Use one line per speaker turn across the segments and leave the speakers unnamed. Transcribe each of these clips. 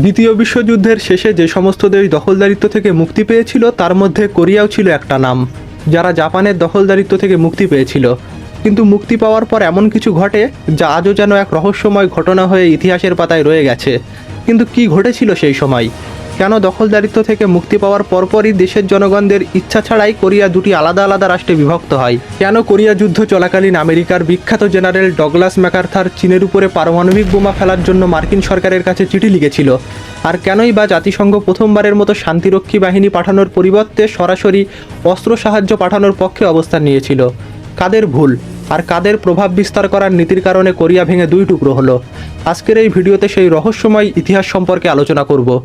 দ্বিতীয় বিশ্বযুদ্ধের শেষে যে সমস্ত দেশ দখলদারিত্ব থেকে মুক্তি পেয়েছিল, তার মধ্যে কোরিয়াও ছিল একটা নাম, যারা জাপানের দখলদারিত্ব থেকে মুক্তি পেয়েছিল। কিন্তু মুক্তি পাওয়ার পর এমন কিছু ঘটে, যা আজও যেন এক রহস্যময় ঘটনা হয়ে ইতিহাসের পাতায় রয়ে গেছে। কিন্তু কি ঘটেছিল সেই সময়? কেন দখলদারিত্ব থেকে মুক্তি পাওয়ার পরপরই দেশের জনগণদের ইচ্ছা ছাড়াই কোরিয়া দুটি আলাদা আলাদা রাষ্ট্রে বিভক্ত হয়। কেন কোরিয়া যুদ্ধ চলাকালীন আমেরিকার বিখ্যাত জেনারেল ডগলাস ম্যাকার্থার চীনের উপরে পারমাণবিক বোমা ফেলার জন্য মার্কিন সরকারের কাছে চিঠি লিখেছিল? আর কেনই বা জাতিসংঘ প্রথমবারের মতো শান্তিরক্ষী বাহিনী পাঠানোর পরিবর্তে সরাসরি অস্ত্র সাহায্য পাঠানোর পক্ষে অবস্থান নিয়েছিল? কাদের ভুল? আর কাদের প্রভাব বিস্তার করার নীতির কারণে কোরিয়া ভেঙে দুই টুকরো হলো? আজকের এই ভিডিওতে সেই রহস্যময় ইতিহাস সম্পর্কে আলোচনা করব।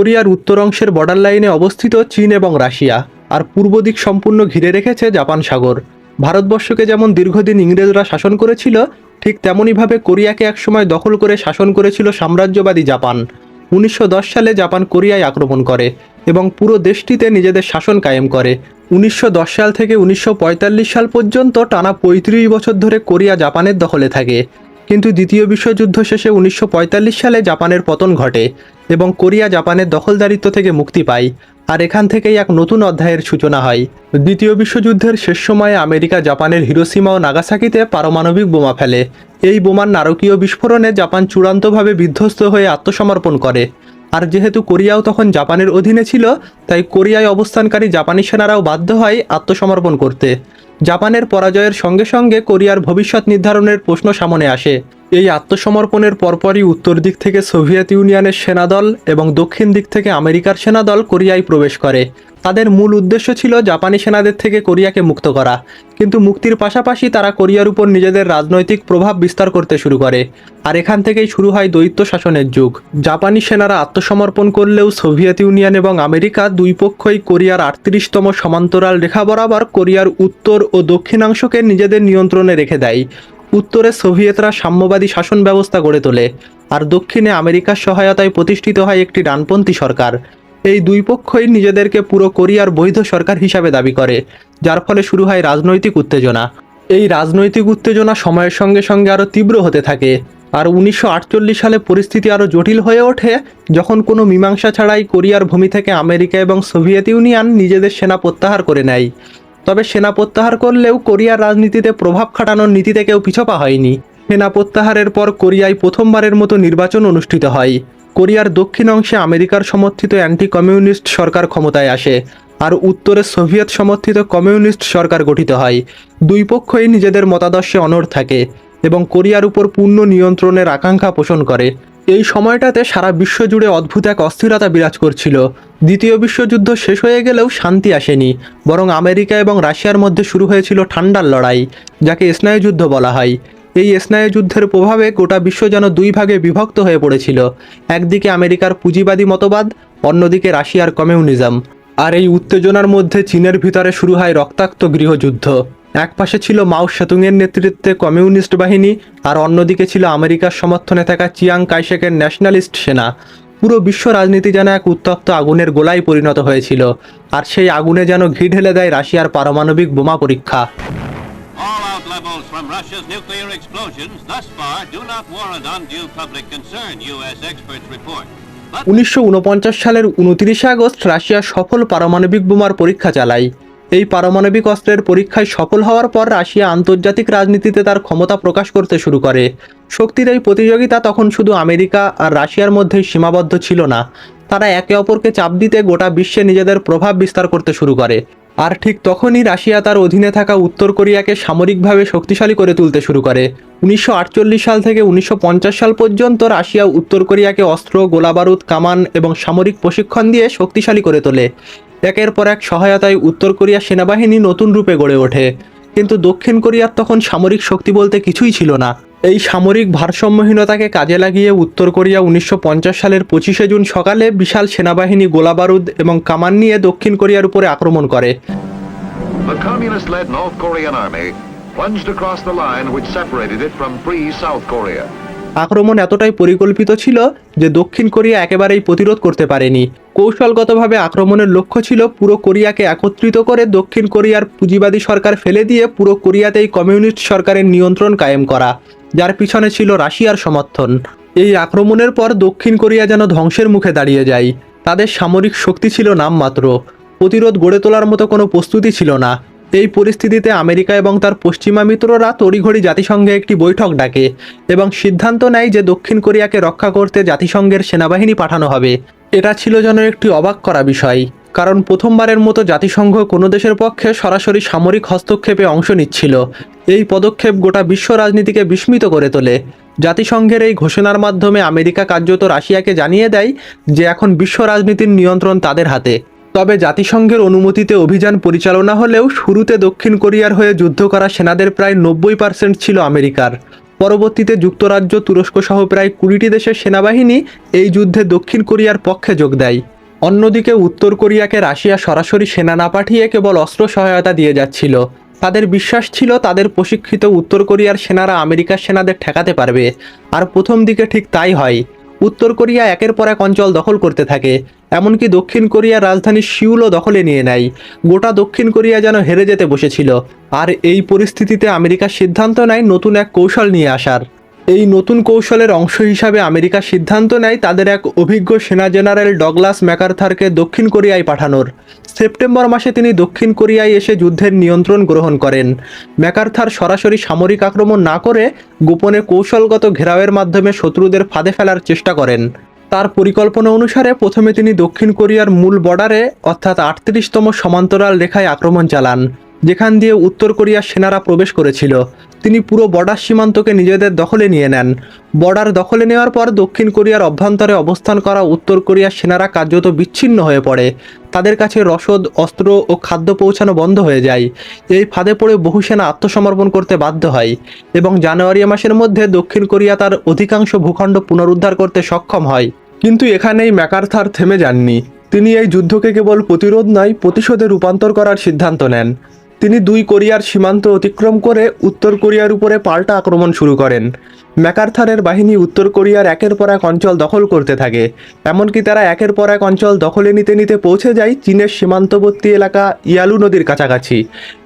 কোরিয়ার উত্তর অংশের বর্ডার লাইনে অবস্থিত চীন এবং রাশিয়া, আর পূর্ব দিক সম্পূর্ণ ঘিরে রেখেছে জাপান সাগর। ভারতবর্ষকে যেমন দীর্ঘদিন ইংরেজরা শাসন করেছিল, ঠিক তেমনইভাবে কোরিয়াকে একসময় দখল করে শাসন করেছিল সাম্রাজ্যবাদী জাপান। উনিশশো দশ সালে জাপান কোরিয়ায় আক্রমণ করে এবং পুরো দেশটিতে নিজেদের শাসন কায়েম করে। উনিশশো দশ সাল থেকে উনিশশো পঁয়তাল্লিশ সাল পর্যন্ত টানা পঁয়ত্রিশ বছর ধরে কোরিয়া জাপানের দখলে থাকে। কিন্তু দ্বিতীয় বিশ্বযুদ্ধ শেষে উনিশশো পঁয়তাল্লিশ সালে জাপানের পতন ঘটে এবং কোরিয়া জাপানের দখলদারিত্ব থেকে মুক্তি পায়, আর এখান থেকেই এক নতুন অধ্যায়ের সূচনা হয়। দ্বিতীয় বিশ্বযুদ্ধের শেষ সময়ে আমেরিকা জাপানের হিরোসীমা ও নাগাসাকিতে পারমাণবিক বোমা ফেলে। এই বোমার নারকীয় বিস্ফোরণে জাপান চূড়ান্তভাবে বিধ্বস্ত হয়ে আত্মসমর্পণ করে। আর যেহেতু কোরিয়াও তখন জাপানের অধীনে ছিল, তাই কোরিয়ায় অবস্থানকারী জাপানি সেনারাও বাধ্য হয় আত্মসমর্পণ করতে। জাপানের পরাজয়ের সঙ্গে সঙ্গে কোরিয়ার ভবিষ্যৎ নির্ধারণের প্রশ্ন সামনে আসে। এই আত্মসমর্পণের পরপরই উত্তর দিক থেকে সোভিয়েত ইউনিয়নের সেনাদল এবং দক্ষিণ দিক থেকে আমেরিকার সেনাদল কোরিয়ায় প্রবেশ করে। তাদের মূল উদ্দেশ্য ছিল জাপানি সেনাদের থেকে কোরিয়াকে মুক্ত করা। কিন্তু মুক্তির পাশাপাশি তারা কোরিয়ার উপর নিজেদের রাজনৈতিক প্রভাব বিস্তার করতে শুরু করে। আর এখান থেকেই শুরু হয় দ্বৈত শাসনের যুগ। জাপানি সেনারা আত্মসমর্পণ করলেও সোভিয়েত ইউনিয়ন এবং আমেরিকা দুই পক্ষই কোরিয়ার আটত্রিশতম সমান্তরাল রেখা বরাবর কোরিয়ার উত্তর ও দক্ষিণাংশকে নিজেদের নিয়ন্ত্রণে রেখে দেয়। উত্তরে সোভিয়েতরা সাম্যবাদী শাসন ব্যবস্থা গড়ে তোলে। আর দক্ষিণে আমেরিকার সহায়তায় প্রতিষ্ঠিত হয় একটি ডানপন্থী সরকার। এই দুই পক্ষই নিজেদেরকে পুরো কোরিয়ার বৈধ সরকার হিসাবে দাবি করে, যার ফলে শুরু হয় রাজনৈতিক উত্তেজনা। এই রাজনৈতিক উত্তেজনা সময়ের সঙ্গে সঙ্গে আরও তীব্র হতে থাকে, আর উনিশশো আটচল্লিশ সালে পরিস্থিতি আরও জটিল হয়ে ওঠে, যখন কোনো মীমাংসা ছাড়াই কোরিয়ার ভূমি থেকে আমেরিকা এবং সোভিয়েত ইউনিয়ন নিজেদের সেনা প্রত্যাহার করে নেয়। তবে সেনা প্রত্যাহার করলেও কোরিয়ার রাজনীতিতে প্রভাব খাটানোর নীতিতে কেউ পিছপা হয়নি। সেনা প্রত্যাহারের পর কোরিয়ায় প্রথমবারের মতো নির্বাচন অনুষ্ঠিত হয়। কোরিয়ার দক্ষিণ অংশে আমেরিকার সমর্থিত অ্যান্টি কমিউনিস্ট সরকার ক্ষমতায় আসে, আর উত্তরে সোভিয়েত সমর্থিত কমিউনিস্ট সরকার গঠিত হয়। দুই পক্ষই নিজেদের মতাদর্শে অনড় থাকে এবং কোরিয়ার উপর পূর্ণ নিয়ন্ত্রণের আকাঙ্ক্ষা পোষণ করে। এই সময়টাতে সারা বিশ্ব জুড়ে অদ্ভুত এক অস্থিরতা বিরাজ করছিল। দ্বিতীয় বিশ্বযুদ্ধ শেষ হয়ে গেলেও শান্তি আসেনি, বরং আমেরিকা এবং রাশিয়ার মধ্যে শুরু হয়েছিল ঠান্ডার লড়াই, যাকে স্নায়ুযুদ্ধ বলা হয়। এই স্নায়ুযুদ্ধের প্রভাবে গোটা বিশ্ব যেন দুই ভাগে বিভক্ত হয়ে পড়েছিল। একদিকে আমেরিকার পুঁজিবাদী মতবাদ, অন্যদিকে রাশিয়ার কমিউনিজম। আর এই উত্তেজনার মধ্যে চীনের ভিতরে শুরু হয় রক্তাক্ত গৃহযুদ্ধ। এক পাশে ছিল মাও সেতুংয়ের নেতৃত্বে কমিউনিস্ট বাহিনী, আর অন্যদিকে ছিল আমেরিকার সমর্থনে থাকা চিয়াং কাইশেকের ন্যাশনালিস্ট সেনা। পুরো বিশ্ব রাজনীতি যেন এক উত্তপ্ত আগুনের গোলায় পরিণত হয়েছিল, আর সেই আগুনে যেন ঘি ঢেলে দেয় রাশিয়ার পারমাণবিক বোমা পরীক্ষা।
From Russia's nuclear explosions thus far do not warrant undue public concern, U.S. experts report.
উনিশশো সালের উনত্রিশে আগস্ট রাশিয়া সফল পারমাণবিক বোমার পরীক্ষা চালায় এই পারমাণবিক অস্ত্রের পরীক্ষায় সফল হওয়ার পর রাশিয়া আন্তর্জাতিক রাজনীতিতে তার ক্ষমতা প্রকাশ করতে শুরু করে শক্তির এই প্রতিযোগিতা তখন শুধু আমেরিকা আর রাশিয়ার মধ্যেই সীমাবদ্ধ ছিল না তারা একে অপরকে চাপ দিতে গোটা বিশ্বে নিজেদের প্রভাব বিস্তার করতে শুরু করে আর ঠিক তখনই রাশিয়া তার অধীনে থাকা উত্তর কোরিয়াকে সামরিকভাবে শক্তিশালী করে তুলতে শুরু করে। উনিশশো আটচল্লিশ সাল থেকে উনিশশো পঞ্চাশ সাল পর্যন্ত রাশিয়া উত্তর কোরিয়াকে অস্ত্র, গোলাবারুদ, কামান এবং সামরিক প্রশিক্ষণ দিয়ে শক্তিশালী করে তোলে। একের পর এক সহায়তায় উত্তর কোরিয়া সেনাবাহিনী নতুন রূপে গড়ে ওঠে। কিন্তু দক্ষিণ কোরিয়ার তখন সামরিক শক্তি বলতে কিছুই ছিল না। এই সামরিক ভারসাম্যহীনতাকে কাজে লাগিয়ে উত্তর কোরিয়া উনিশশো পঞ্চাশ সালের পঁচিশে জুন সকালে বিশাল সেনাবাহিনী গোলাবারুদ এবং কামান নিয়ে দক্ষিণ কোরিয়ার উপরে আক্রমণ করে।
The communist led North Korean army plunged across the line which separated it from free South Korea.
আক্রমণ এতটাই পরিকল্পিত ছিল যে দক্ষিণ কোরিয়া একেবারেই প্রতিরোধ করতে পারেনি। কৌশলগতভাবে আক্রমণের লক্ষ্য ছিল পুরো কোরিয়াকে একত্রিত করে দক্ষিণ কোরিয়ার পুঁজিবাদী সরকার ফেলে দিয়ে পুরো কোরিয়াতেই কমিউনিস্ট সরকারের নিয়ন্ত্রণ কায়েম করা। যার পিছনে ছিল রাশিয়ার সমর্থন। এই আক্রমণের পর দক্ষিণ কোরিয়া যেন ধ্বংসের মুখে দাঁড়িয়ে যায়। তাদের সামরিক শক্তি ছিল নামমাত্র। প্রতিরোধ গড়ে তোলার মতো কোনো প্রস্তুতি ছিল না। এই পরিস্থিতিতে আমেরিকা এবং তার পশ্চিমা মিত্ররা তড়িঘড়ি জাতিসংঘে একটি বৈঠক ডাকে এবং সিদ্ধান্ত নেয় যে দক্ষিণ কোরিয়াকে রক্ষা করতে জাতিসংঘের সেনাবাহিনী পাঠানো হবে। এটা ছিল যেন একটি অবাক করা বিষয়। কারণ প্রথমবারের মতো জাতিসংঘ কোনো দেশের পক্ষে সরাসরি সামরিক হস্তক্ষেপে অংশ নিচ্ছিল। এই পদক্ষেপ গোটা বিশ্ব রাজনীতিকে বিস্মিত করে তোলে। জাতিসংঘের এই ঘোষণার মাধ্যমে আমেরিকা কার্যত রাশিয়াকে জানিয়ে দেয় যে এখন বিশ্ব রাজনীতির নিয়ন্ত্রণ তাদের হাতে। তবে জাতিসংঘের অনুমতিতে অভিযান পরিচালনা হলেও শুরুতে দক্ষিণ কোরিয়ার হয়ে যুদ্ধ করা সেনাদের প্রায় নব্বই পার্সেন্ট ছিল আমেরিকার। পরবর্তীতে যুক্তরাজ্য তুরস্ক সহ প্রায় কুড়িটি দেশের সেনাবাহিনী এই যুদ্ধে দক্ষিণ কোরিয়ার পক্ষে যোগ দেয়। অন্যদিকে উত্তর কোরিয়াকে রাশিয়া সরাসরি সেনা না পাঠিয়ে কেবল অস্ত্র সহায়তা দিয়ে যাচ্ছিল। তাদের বিশ্বাস ছিল তাদের প্রশিক্ষিত উত্তর কোরিয়ার সেনারা আমেরিকার সেনাদের ঠেকাতে পারবে। আর প্রথম দিকে ঠিক তাই হয়। উত্তর কোরিয়া একের পর এক অঞ্চল দখল করতে থাকে। এমনকি দক্ষিণ কোরিয়ার রাজধানী সিউলও দখলে নিয়ে নেয়। গোটা দক্ষিণ কোরিয়া যেন হেরে যেতে বসেছিল। আর এই পরিস্থিতিতে আমেরিকা সিদ্ধান্ত নেয় নতুন এক কৌশল নিয়ে আসার। এই নতুন কৌশলের অংশ হিসাবে আমেরিকা সিদ্ধান্ত নেয় তাদের এক অভিজ্ঞ সেনা জেনারেল ডগলাস ম্যাকারথারকে দক্ষিণ কোরিয়ায় পাঠানোর। সেপ্টেম্বর মাসে তিনি দক্ষিণ কোরিয়ায় এসে যুদ্ধের নিয়ন্ত্রণ গ্রহণ করেন। ম্যাকারথার সরাসরি সামরিক আক্রমণ না করে গোপনে কৌশলগত ঘেরাওয়ের মাধ্যমে শত্রুদের ফাঁদে ফেলার চেষ্টা করেন। তার পরিকল্পনা অনুসারে প্রথমে তিনি দক্ষিণ কোরিয়ার মূল বর্ডারে, অর্থাৎ আটত্রিশতম সমান্তরাল রেখায় আক্রমণ চালান। যেখান দিয়ে উত্তর কোরিয়ার সেনারা প্রবেশ করেছিল। তিনি পুরো বর্ডার সীমান্তকে নিজেদের দখলে নিয়ে নেন। বর্ডার দখলে নেওয়ার পর দক্ষিণ কোরিয়ার অভ্যন্তরে অবস্থান করা উত্তর কোরিয়ার সেনারা কার্যত বিচ্ছিন্ন হয়ে পড়ে। তাদের কাছে রসদ, অস্ত্র ও খাদ্য পৌঁছানো বন্ধ হয়ে যায়। এই ফাঁদে পড়ে বহু সেনা আত্মসমর্পণ করতে বাধ্য হয় এবং জানুয়ারি মাসের মধ্যে দক্ষিণ কোরিয়া তার অধিকাংশ ভূখণ্ড পুনরুদ্ধার করতে সক্ষম হয়। কিন্তু এখানেই ম্যাকারথার থেমে যাননি। তিনি এই যুদ্ধকে কেবল প্রতিরোধ নয়, প্রতিশোধে রূপান্তর করার সিদ্ধান্ত নেন। তিনি দুই কোরিয়ার সীমান্ত অতিক্রম করে উত্তর কোরিয়ার উপরে পাল্টা আক্রমণ শুরু করেন। ম্যাকারথারের বাহিনী উত্তর কোরিয়ার একের পর এক অঞ্চল দখল করতে থাকে। এমনকি তারা একের পর এক অঞ্চল দখলে নিতে নিতে পৌঁছে যায় চীনের সীমান্তবর্তী এলাকা ইয়ালু নদীর কাছাকাছি।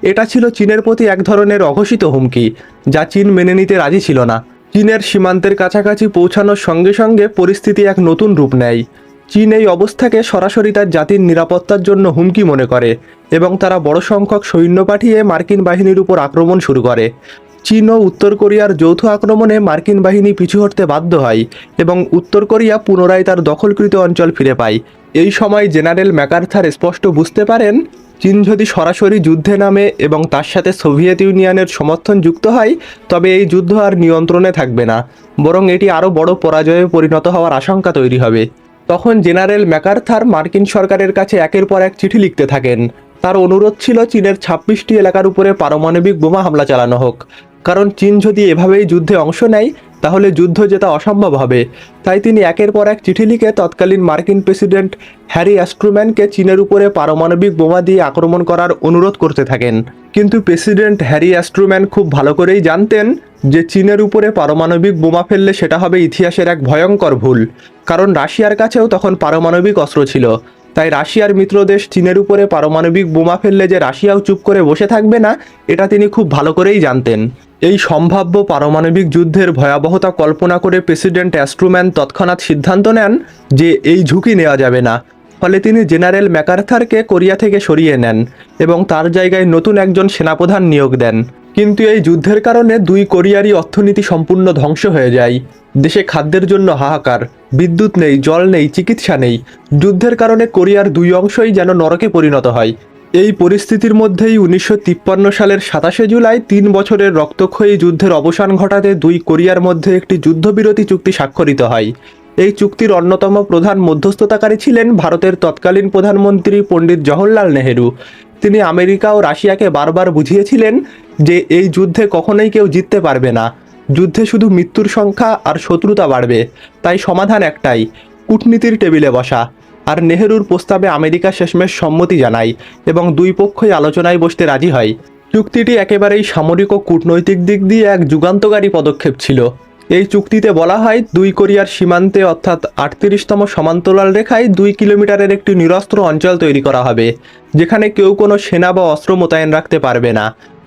এটা ছিল চীনের প্রতি এক ধরনের অঘোষিত হুমকি, যা চীন মেনে নিতে রাজি ছিল না। চীনের সীমান্তের কাছাকাছি পৌঁছানোর সঙ্গে সঙ্গে পরিস্থিতি এক নতুন রূপ নেয়। চীন এই অবস্থাকে সরাসরি তার জাতির নিরাপত্তার জন্য হুমকি মনে করে এবং তারা বড় সংখ্যক সৈন্য পাঠিয়ে মার্কিন বাহিনীর উপর আক্রমণ শুরু করে। চীন ও উত্তর কোরিয়ার যৌথ আক্রমণে মার্কিন বাহিনী পিছু হটতে বাধ্য হয় এবং উত্তর কোরিয়া পুনরায় তার দখলকৃত অঞ্চল ফিরে পায়। এই সময় জেনারেল ম্যাকার্থার স্পষ্ট বুঝতে পারেন, চীন যদি সরাসরি যুদ্ধে নামে এবং তার সাথে সোভিয়েত ইউনিয়নের সমর্থন যুক্ত হয়, তবে এই যুদ্ধ আর নিয়ন্ত্রণে থাকবে না, বরং এটি আরও বড় পরাজয়ে পরিণত হওয়ার আশঙ্কা তৈরি হবে। তখন জেনারেল ম্যাকার্থার মার্কিন সরকারের কাছে একের পর এক চিঠি লিখতে থাকেন। তার অনুরোধ ছিল চীনের ছাব্বিশটি এলাকার উপরে পারমাণবিক বোমা হামলা চালানো হোক। কারণ চীন যদি এভাবেই যুদ্ধে অংশ নেয় তাহলে যুদ্ধ জেতা অসম্ভব হবে। তাই তিনি একের পর এক চিঠি লিখে তৎকালীন মার্কিন প্রেসিডেন্ট হ্যারি অ্যাস্ট্রুম্যানকে চীনের উপরে পারমাণবিক বোমা দিয়ে আক্রমণ করার অনুরোধ করতে থাকেন। কিন্তু প্রেসিডেন্ট হ্যারি অ্যাস্ট্রুম্যান খুব ভালো করেই জানতেন যে চীনের উপরে পারমাণবিক বোমা ফেললে সেটা হবে ইতিহাসের এক ভয়ঙ্কর ভুল। কারণ রাশিয়ার কাছেও তখন পারমাণবিক অস্ত্র ছিল। তাই রাশিয়ার মিত্র দেশ চীনের উপরে পারমাণবিক বোমা ফেললে যে রাশিয়াও চুপ করে বসে থাকবে না, এটা তিনি খুব ভালো করেই জানতেন। এই সম্ভাব্য পারমাণবিক যুদ্ধের ভয়াবহতা কল্পনা করে প্রেসিডেন্ট অ্যাস্ট্রুম্যান তৎক্ষণাৎ সিদ্ধান্ত নেন যে এই ঝুঁকি নেওয়া যাবে না। ফলে তিনি জেনারেল ম্যাকার্থারকে কোরিয়া থেকে সরিয়ে নেন এবং তার জায়গায় নতুন একজন সেনাপ্রধান নিয়োগ দেন। কিন্তু এই যুদ্ধের কারণে দুই কোরিয়ারই অর্থনীতি সম্পূর্ণ ধ্বংস হয়ে যায়। দেশে খাদ্যের জন্য হাহাকার, বিদ্যুৎ নেই, জল নেই, চিকিৎসা নেই। যুদ্ধের কারণে কোরিয়ার দুই অংশই যেন নরকে পরিণত হয়। এই পরিস্থিতির মধ্যেই উনিশশো তিপ্পান্ন সালের সাতাশে জুলাই তিন বছরের রক্তক্ষয়ী যুদ্ধের অবসান ঘটাতে দুই কোরিয়ার মধ্যে একটি যুদ্ধবিরতি চুক্তি স্বাক্ষরিত হয়। এই চুক্তির অন্যতম প্রধান মধ্যস্থতাকারী ছিলেন ভারতের তৎকালীন প্রধানমন্ত্রী পণ্ডিত জওহরলাল নেহেরু। তিনি আমেরিকা ও রাশিয়াকে বারবার বুঝিয়েছিলেন যে এই যুদ্ধে কখনোই কেউ জিততে পারবে না। যুদ্ধে শুধু মৃত্যুর সংখ্যা আর শত্রুতা বাড়বে, তাই সমাধান একটাই, কূটনীতির টেবিলে বসা। আর নেহেরুর প্রস্তাবে আমেরিকা শেষমেশ সম্মতি জানায় এবং দুই পক্ষই আলোচনায় বসতে রাজি হয়। চুক্তিটি একেবারেই সামরিক ও কূটনৈতিক দিক দিয়ে এক যুগান্তকারী পদক্ষেপ ছিল। এই চুক্তিতে বলা হয়, দুই কোরিয়ার সীমান্তে অর্থাৎ আটত্রিশতম সমান্তরাল রেখায় দুই কিলোমিটারের একটি নিরস্ত্র অঞ্চল তৈরি করা হবে, যেখানে কেউ কোনো সেনা বা অস্ত্র মোতায়েন রাখতে পারবে না।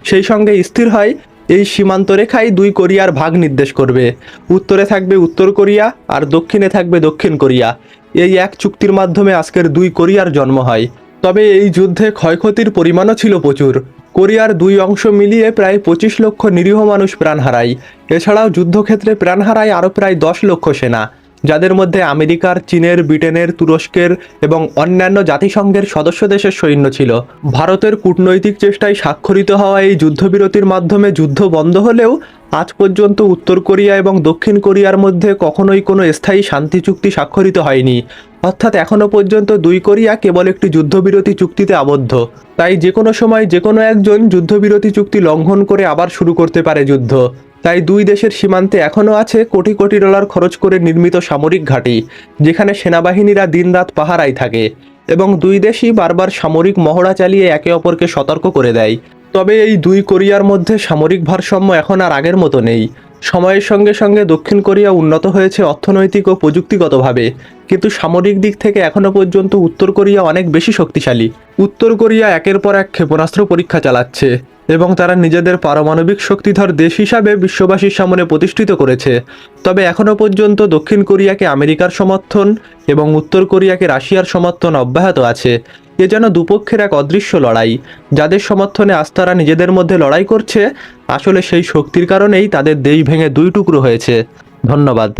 সেই সঙ্গে স্থির হয় এই সীমান্ত রেখাই দুই কোরিয়ার ভাগ নির্দেশ করবে। উত্তরে থাকবে উত্তর কোরিয়া আর দক্ষিণে থাকবে দক্ষিণ কোরিয়া। এই এক চুক্তির মাধ্যমে আজকের দুই কোরিয়ার জন্ম হয়। তবে এই যুদ্ধে ক্ষয়ক্ষতির পরিমাণও ছিল প্রচুর। কোরিয়ার দুই অংশ মিলিয়ে প্রায় পঁচিশ লক্ষ নিরীহ মানুষ প্রাণ হারায়। এছাড়াও যুদ্ধক্ষেত্রে প্রাণ হারায় আরও প্রায় দশ লক্ষ সেনা। যাদের মধ্যে আমেরিকার, চীনের, ব্রিটেনের, তুরস্কের এবং অন্যান্য জাতিসংঘের সদস্য দেশের সৈন্য ছিল। ভারতের কূটনৈতিক চেষ্টায় স্বাক্ষরিত হওয়া এই যুদ্ধবিরতির মাধ্যমে যুদ্ধ বন্ধ হলেও আজ পর্যন্ত উত্তর কোরিয়া এবং দক্ষিণ কোরিয়ার মধ্যে কখনোই কোনো স্থায়ী শান্তি চুক্তি স্বাক্ষরিত হয়নি। অর্থাৎ এখনও পর্যন্ত দুই কোরিয়া কেবল একটি যুদ্ধবিরতি চুক্তিতে আবদ্ধ। তাই যে কোনো সময় যে কোনো একজন যুদ্ধবিরতি চুক্তি লঙ্ঘন করে আবার শুরু করতে পারে যুদ্ধ। তাই দুই দেশের সীমান্তে এখনও আছে কোটি কোটি ডলার খরচ করে নির্মিত সামরিক ঘাঁটি, যেখানে সেনাবাহিনীরা দিনরাত পাহারায় থাকে এবং দুই দেশই বারবার সামরিক মহড়া চালিয়ে একে অপরকে সতর্ক করে দেয়। তবে এই দুই কোরিয়ার মধ্যে সামরিক ভারসাম্য এখন আর আগের মতো নেই। সময়ের সঙ্গে সঙ্গে দক্ষিণ কোরিয়া উন্নত হয়েছে অর্থনৈতিক ও প্রযুক্তিগতভাবে, কিন্তু সামরিক দিক থেকে এখনও পর্যন্ত উত্তর কোরিয়া অনেক বেশি শক্তিশালী। উত্তর কোরিয়া একের পর এক ক্ষেপণাস্ত্র পরীক্ষা চালাচ্ছে। এবং তারা নিজেদের পারমাণবিক শক্তিধর দেশ হিসাবে বিশ্ববাসীর সামনে প্রতিষ্ঠিত করেছে। তবে এখনও পর্যন্ত দক্ষিণ কোরিয়াকে আমেরিকার সমর্থন এবং উত্তর কোরিয়াকে রাশিয়ার সমর্থন অব্যাহত আছে। এ যেন দুপক্ষের এক অদৃশ্য লড়াই। যাদের সমর্থনে আজ তারা নিজেদের মধ্যে লড়াই করছে, আসলে সেই শক্তির কারণেই তাদের দেশ ভেঙে দুই টুকরো হয়েছে। ধন্যবাদ।